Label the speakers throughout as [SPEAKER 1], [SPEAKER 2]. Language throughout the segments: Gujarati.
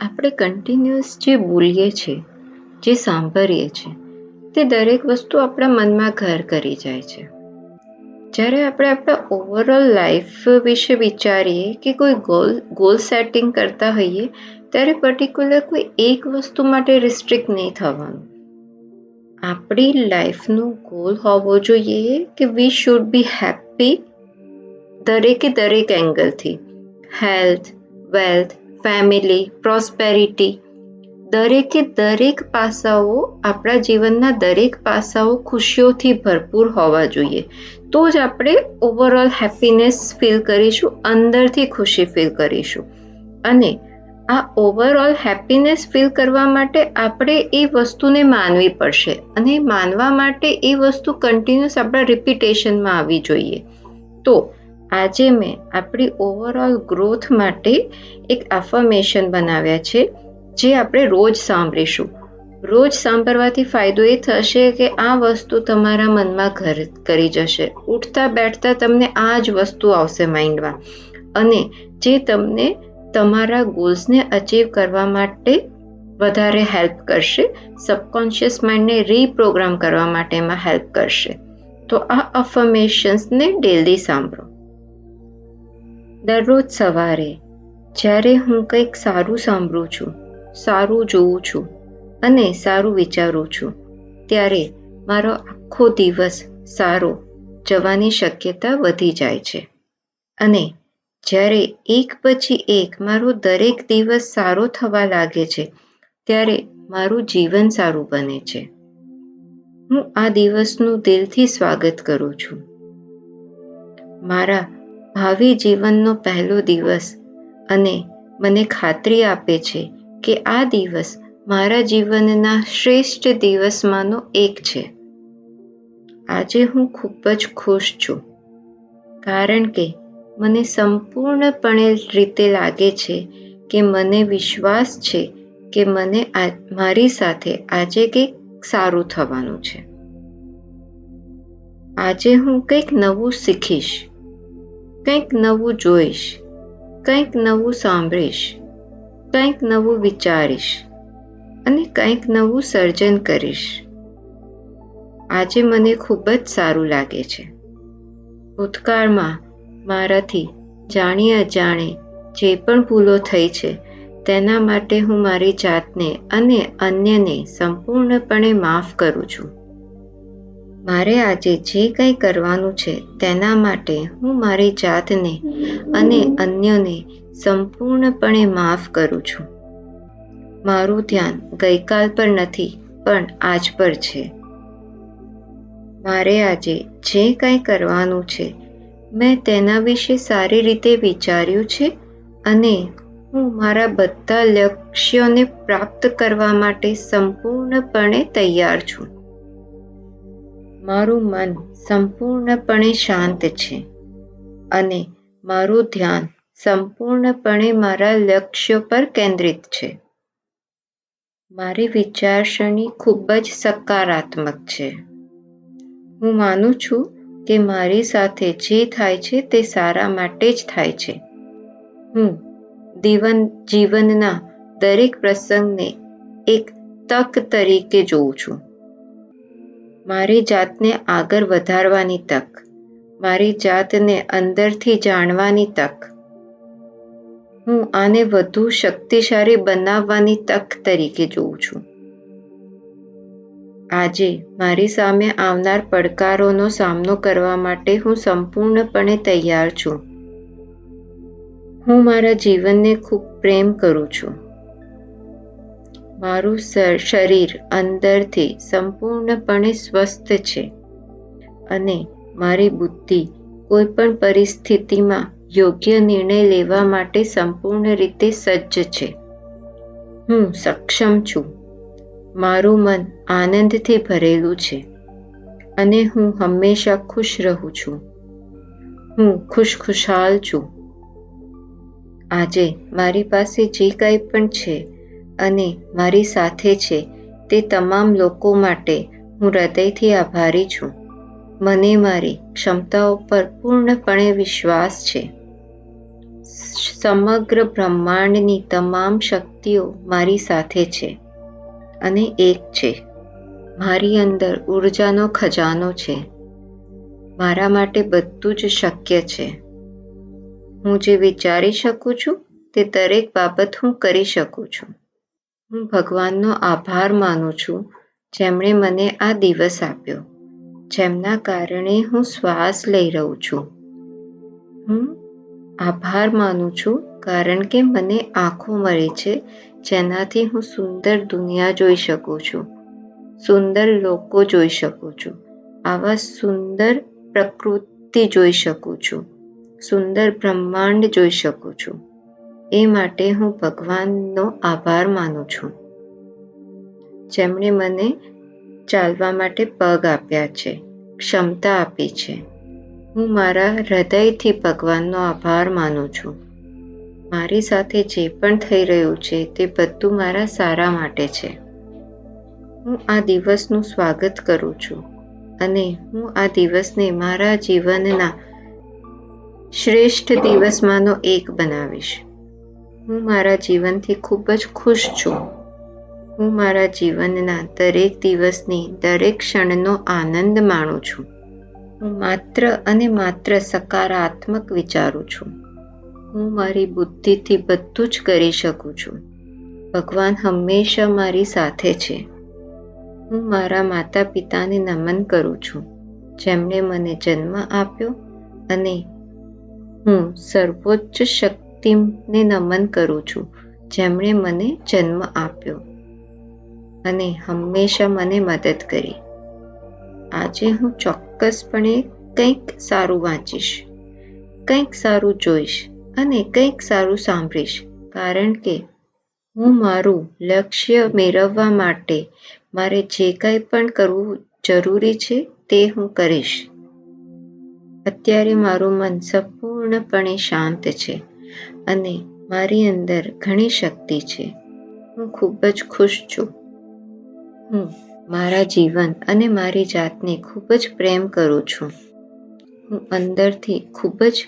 [SPEAKER 1] આપણે કન્ટિન્યુઅસ જે બોલીએ છીએ જે સાંભળીએ છીએ તે દરેક વસ્તુ આપણા મનમાં ઘર કરી જાય છે. જ્યારે આપણે આપણા ઓવરઓલ લાઈફ વિશે વિચારીએ કે કોઈ ગોલ ગોલ સેટિંગ કરતા હોઈએ, ત્યારે પર્ટિક્યુલર કોઈ એક વસ્તુ માટે રિસ્ટ્રિક્ટ નહીં થવાનું. આપણી લાઈફનો ગોલ હોવો જોઈએ કે વી શુડ બી હેપી દરેકે દરેક એંગલથી હેલ્થ વેલ્થ ફેમિલી પ્રોસ્પેરિટી દરેકે દરેક પાસાઓ, આપણા જીવનના દરેક પાસાઓ ખુશીઓથી ભરપૂર હોવા જોઈએ. તો જ આપણે ઓવરઓલ હેપીનેસ ફીલ કરીશું, અંદરથી ખુશી ફીલ કરીશું. અને આ ઓવરઓલ હેપીનેસ ફીલ કરવા માટે આપણે એ વસ્તુને માનવી પડશે અને માનવા માટે એ વસ્તુ કન્ટિન્યુઅસ આપણા રિપીટેશનમાં આવવી જોઈએ. તો આજે મેં આપણી ઓવરઓલ ગ્રોથ માટે એક એફર્મેશન બનાવ્યા છે, જે આપણે રોજ સાંભળીશું. રોજ સાંભળવાથી ફાયદો એ થશે કે આ વસ્તુ તમારા મનમાં ઘર કરી જશે. ઉઠતા બેઠતા તમને આ જ વસ્તુ આવશે માઇન્ડમાં અને જે તમને તમારા ગોલ્સને અચીવ કરવા માટે વધારે હેલ્પ કરશે સબકોન્શિયસ માઇન્ડને રીપ્રોગ્રામ કરવા માટેમાં હેલ્પ કરશે. તો આ અફર્મેશન્સને ડેલી સાંભળો. દરરોજ સવારે, જ્યારે હું કંઈક સારું સાંભળું છું, સારું જોઉં છું અને સારું વિચારું છું, ત્યારે મારો આખો દિવસ સારો જવાની શક્યતા વધી જાય છે. અને જ્યારે એક પછી એક મારો દરેક દિવસ સારો થવા લાગે છે, ત્યારે મારું જીવન સારું બને છે. હું આ દિવસનું દિલથી સ્વાગત કરું છું. મારા ભાવિ જીવનનો પહેલો દિવસ અને મને ખાતરી આપે છે કે આ દિવસ મારા જીવનના શ્રેષ્ઠ દિવસમાંનો એક છે. આજે હું ખૂબ જ ખુશ છું, કારણ કે મને સંપૂર્ણપણે રીતે લાગે છે કે મને વિશ્વાસ છે કે મને મારી સાથે આજે કંઈક સારું થવાનું છે. આજે હું કંઈક નવું શીખીશ. કંઈક નવું જોઈશ, કંઈક નવું સાંભળીશ, કંઈક નવું વિચારીશ અને કંઈક નવું સર્જન કરીશ. આજે મને ખૂબ જ સારું લાગે છે. ભૂતકાળમાં મારાથી જાણી અજાણે જે પણ ભૂલો થઈ છે, તેના માટે હું મારી જાતને અને અન્યને સંપૂર્ણપણે માફ કરું છું. મારે આજે જે કંઈ કરવાનું છે તેના માટે હું મારી જાતને અને અન્યને સંપૂર્ણપણે માફ કરું છું. મારું ધ્યાન ગઈકાલ પર નથી, પણ આજ પર છે. મારે આજે જે કંઈ કરવાનું છે, મેં તેના વિશે સારી રીતે વિચાર્યું છે અને હું મારા બધા લક્ષ્યોને પ્રાપ્ત કરવા માટે સંપૂર્ણપણે તૈયાર છું. મારું મન સંપૂર્ણપણે શાંત છે અને મારું ધ્યાન સંપૂર્ણપણે મારા લક્ષ્યો પર કેન્દ્રિત છે. મારી વિચારસરણી ખૂબ જ સકારાત્મક છે. હું માનું છું કે મારી સાથે જે થાય છે તે સારા માટે જ થાય છે. હું દીવન જીવનના દરેક પ્રસંગને એક તક તરીકે જોઉં છું. મારી જાતને આગળ વધારવાની તક. મારી જાતને અંદરથી જાણવાની તક. હું આને વધુ શક્તિશાળી બનાવવાની તક તરીકે જોઉં છું. આજે મારી સામે આવનાર પડકારોનો સામનો કરવા માટે હું સંપૂર્ણપણે તૈયાર છું. હું મારા જીવનને ખૂબ પ્રેમ કરું છું. મારું શરીર અંદરથી સંપૂર્ણપણે સ્વસ્થ છે અને મારી બુદ્ધિ કોઈ પણ પરિસ્થિતિમાં યોગ્ય નિર્ણય લેવા માટે સંપૂર્ણ રીતે સજ્જ છે. હું સક્ષમ છું. મારું મન આનંદથી ભરેલું છે અને હું હંમેશા ખુશ રહું છું. હું ખુશખુશાલ છું. આજે મારી પાસે જે કંઈ પણ છે અને મારી સાથે છે તે તમામ લોકો માટે હું હૃદયથી આભારી છું. મને મારી ક્ષમતાઓ પર પૂર્ણપણે વિશ્વાસ છે. સમગ્ર બ્રહ્માંડની તમામ શક્તિઓ મારી સાથે છે અને એક છે. મારી અંદર ઉર્જાનો ખજાનો છે. મારા માટે બધું જ શક્ય છે. હું જે વિચારી શકું છું તે દરેક બાબત હું કરી શકું છું. હું ભગવાનનો આભાર માનું છું, જેમણે મને આ દિવસ આપ્યો, જેમના કારણે હું શ્વાસ લઈ રહું છું. હું આભાર માનું છું, કારણ કે મને આંખો મળી છે, જેનાથી હું સુંદર દુનિયા જોઈ શકું છું, સુંદર લોકો જોઈ શકું છું, આવા સુંદર પ્રકૃતિ જોઈ શકું છું, સુંદર બ્રહ્માંડ જોઈ શકું છું. એ માટે હું ભગવાનનો આભાર માનું છું. જેમણે મને ચાલવા માટે પગ આપ્યા છે, ક્ષમતા આપી છે. હું મારા હૃદયથી ભગવાનનો આભાર માનું છું. મારી સાથે જે પણ થઈ રહ્યું છે તે બધું મારા સારા માટે છે. હું આ દિવસનું સ્વાગત કરું છું અને હું આ દિવસને મારા જીવનના શ્રેષ્ઠ દિવસમાંનો એક બનાવીશ. હું મારા જીવનથી ખૂબ જ ખુશ છું. હું મારા જીવનના દરેક દિવસની દરેક ક્ષણનો આનંદ માણું છું. હું માત્ર અને માત્ર સકારાત્મક વિચારું છું. હું મારી બુદ્ધિથી બધું જ કરી શકું છું. ભગવાન હંમેશા મારી સાથે છે. હું મારા માતા પિતાને નમન કરું છું. જેમણે મને જન્મ આપ્યો અને હું સર્વોચ્ચ શક્તિને નમન કરું છું, જેમણે મને જન્મ આપ્યો અને હંમેશા મને મદદ કરી. આજે હું ચોક્કસપણે કંઈક સારું વાંચીશ, કંઈક સારું જોઈશ અને કંઈક સારું સાંભળીશ, કારણ કે હું મારું લક્ષ્ય મેળવવા માટે મારે જે કંઈ પણ કરવું જરૂરી છે તે હું કરીશ. અત્યારે મારું મન સંપૂર્ણપણે શાંત છે. અને મારી અંદર ઘણી શક્તિ છે. હું ખૂબ જ ખુશ છું. હું મારા જીવન અને મારી જાતને ખૂબ જ પ્રેમ કરું છું. હું અંદરથી ખૂબ જ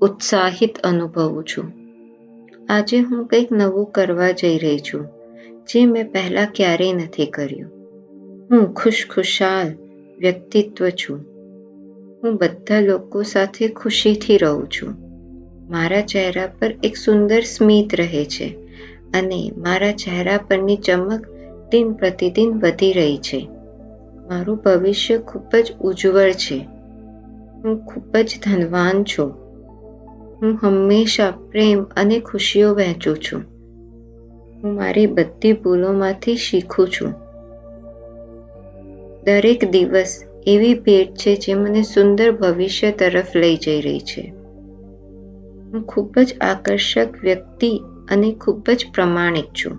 [SPEAKER 1] ઉત્સાહિત અનુભવું છું. આજે હું કંઈક નવું કરવા જઈ રહી છું, જે મેં પહેલાં ક્યારેય નથી કર્યું. હું ખુશખુશાલ વ્યક્તિત્વ છું. હું બધા લોકો સાથે ખુશીથી રહું છું. મારા ચહેરા પર એક સુંદર સ્મિત રહે છે અને મારા ચહેરા પરની ચમક દિન પ્રતિદિન વધી રહી છે. મારું ભવિષ્ય ખૂબ જ ઉજ્જવળ છે. હું ખૂબ જ ધનવાન છું. હું હંમેશા પ્રેમ અને ખુશીઓ વહેંચું છું. હું મારી બધી ભૂલોમાંથી શીખું છું. દરેક દિવસ એવી ભેટ છે જે મને સુંદર ભવિષ્ય તરફ લઈ જઈ રહી છે. હું ખૂબ જ આકર્ષક વ્યક્તિ અને ખૂબ જ પ્રમાણિક છું.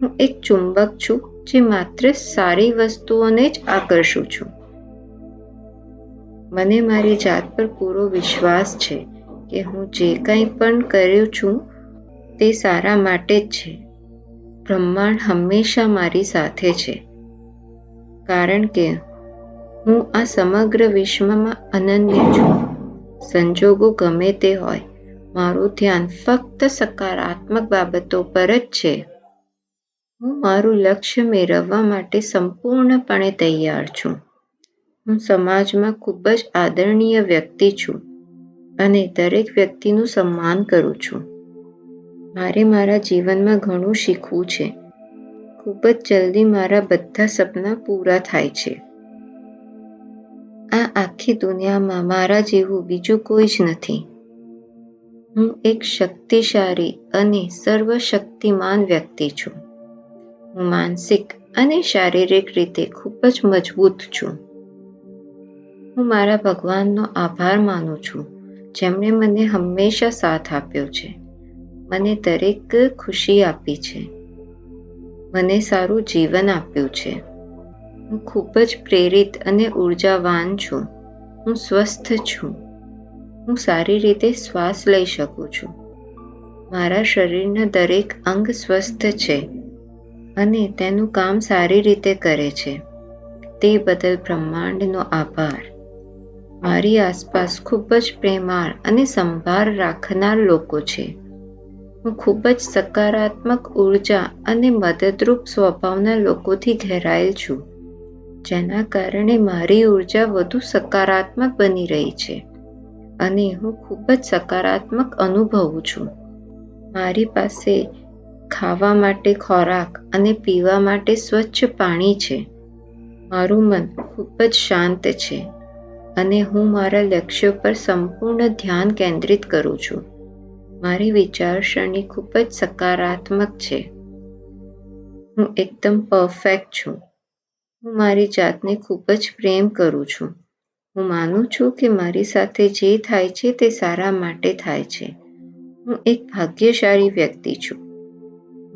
[SPEAKER 1] હું એક ચુંબક છું જે માત્ર સારી વસ્તુઓને જ આકર્ષું છું. મને મારી જાત પર પૂરો વિશ્વાસ છે કે હું જે કંઈ પણ કર્યું છું તે સારા માટે જ છે. બ્રહ્માંડ હંમેશા મારી સાથે છે. કારણ કે હું આ સમગ્ર વિશ્વમાં અનન્ય છું. સંજોગો ગમે તે હોય, મારું ધ્યાન ફક્ત સકારાત્મક બાબતો પર જ છે. હું મારું લક્ષ્ય મેળવવા માટે સંપૂર્ણપણે તૈયાર છું. હું સમાજમાં ખૂબ જ આદરણીય વ્યક્તિ છું અને દરેક વ્યક્તિનું સન્માન કરું છું. મારે મારા જીવનમાં ઘણું શીખવું છે. ખૂબ જ જલ્દી મારા બધા સપના પૂરા થાય છે. આ આખી દુનિયામાં મારા જેવું બીજું કોઈ જ નથી. હું એક શક્તિશાળી અને સર્વશક્તિમાન વ્યક્તિ છું. હું માનસિક અને શારીરિક રીતે ખૂબ જ મજબૂત છું. હું મારા ભગવાનનો આભાર માનું છું. જેમણે મને હંમેશા સાથ આપ્યો છે. મને દરેક ખુશી આપી છે. મને સારું જીવન આપ્યું છે. હું ખૂબ જ પ્રેરિત અને ઉર્જાવાન છું. હું સ્વસ્થ છું. હું સારી રીતે શ્વાસ લઈ શકું છું. મારા શરીરના દરેક અંગ સ્વસ્થ છે અને તેનું કામ સારી રીતે કરે છે. તે બદલ બ્રહ્માંડનો આભાર. મારી આસપાસ ખૂબ જ પ્રેમાળ અને સંભાળ રાખનાર લોકો છે. હું ખૂબ જ સકારાત્મક ઊર્જા અને મદદરૂપ સ્વભાવના લોકોથી ઘેરાયેલ છું. જેના કારણે મારી ઊર્જા વધુ સકારાત્મક બની રહી છે અને હું ખૂબ જ સકારાત્મક અનુભવું છું. મારી પાસે ખાવા માટે ખોરાક અને પીવા માટે સ્વચ્છ પાણી છે. મારું મન ખૂબ જ શાંત છે અને હું મારા લક્ષ્યો પર સંપૂર્ણ ધ્યાન કેન્દ્રિત કરું છું. મારી વિચારસરણી ખૂબ જ સકારાત્મક છે. હું એકદમ પરફેક્ટ છું. હું મારી જાતને ખૂબ જ પ્રેમ કરું છું. હું માનું છું કે મારી સાથે જે થાય છે તે સારા માટે થાય છે. હું એક ભાગ્યશાળી વ્યક્તિ છું.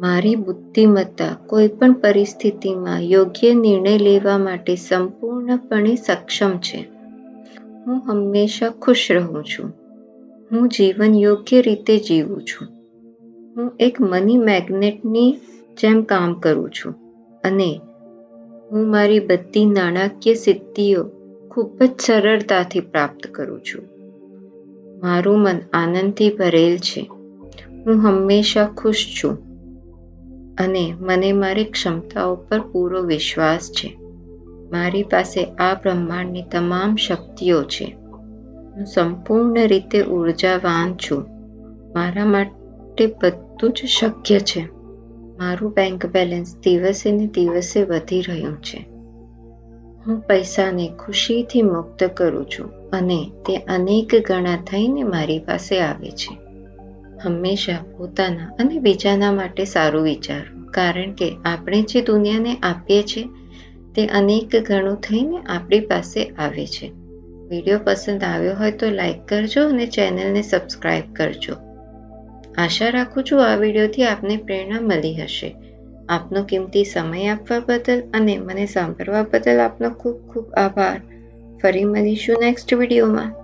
[SPEAKER 1] મારી બુદ્ધિમત્તા કોઈ પણ પરિસ્થિતિમાં યોગ્ય નિર્ણય લેવા માટે સંપૂર્ણપણે સક્ષમ છે. હું હંમેશા ખુશ રહું છું. હું જીવન યોગ્ય રીતે જીવું છું. હું એક મની મેગ્નેટની જેમ કામ કરું છું. અને હું મારી બધી નાણાકીય સિદ્ધિઓ ખૂબ જ સરળતાથી પ્રાપ્ત કરું છું. મારું મન આનંદથી ભરેલ છે. હું હંમેશા ખુશ છું અને મને મારી ક્ષમતાઓ પર પૂરો વિશ્વાસ છે. મારી પાસે આ બ્રહ્માંડની તમામ શક્તિઓ છે. હું સંપૂર્ણ રીતે ઉર્જાવાન છું. મારા માટે બધું જ શક્ય છે. મારું બેંક બેલેન્સ દિવસે ને દિવસે વધી રહ્યું છે. હું પૈસાને ખુશીથી મુક્ત કરું છું અને તે અનેક ગણા થઈને મારી પાસે આવે છે. હંમેશા પોતાના અને બીજાના માટે સારું વિચારો, કારણ કે આપણે જે દુનિયાને આપીએ છીએ, તે અનેક ગણું થઈને આપણી પાસે આવે છે. વીડિયો પસંદ આવ્યો હોય તો લાઈક કરજો અને ચેનલને સબસ્ક્રાઈબ કરજો. આશા રાખું છું આ વિડીયોથી આપને પ્રેરણા મળી હશે. આપનો કિંમતી સમય આપવા બદલ અને મને સાંભળવા બદલ આપનો ખૂબ ખૂબ આભાર. ફરી મળીશું નેક્સ્ટ વિડીયોમાં.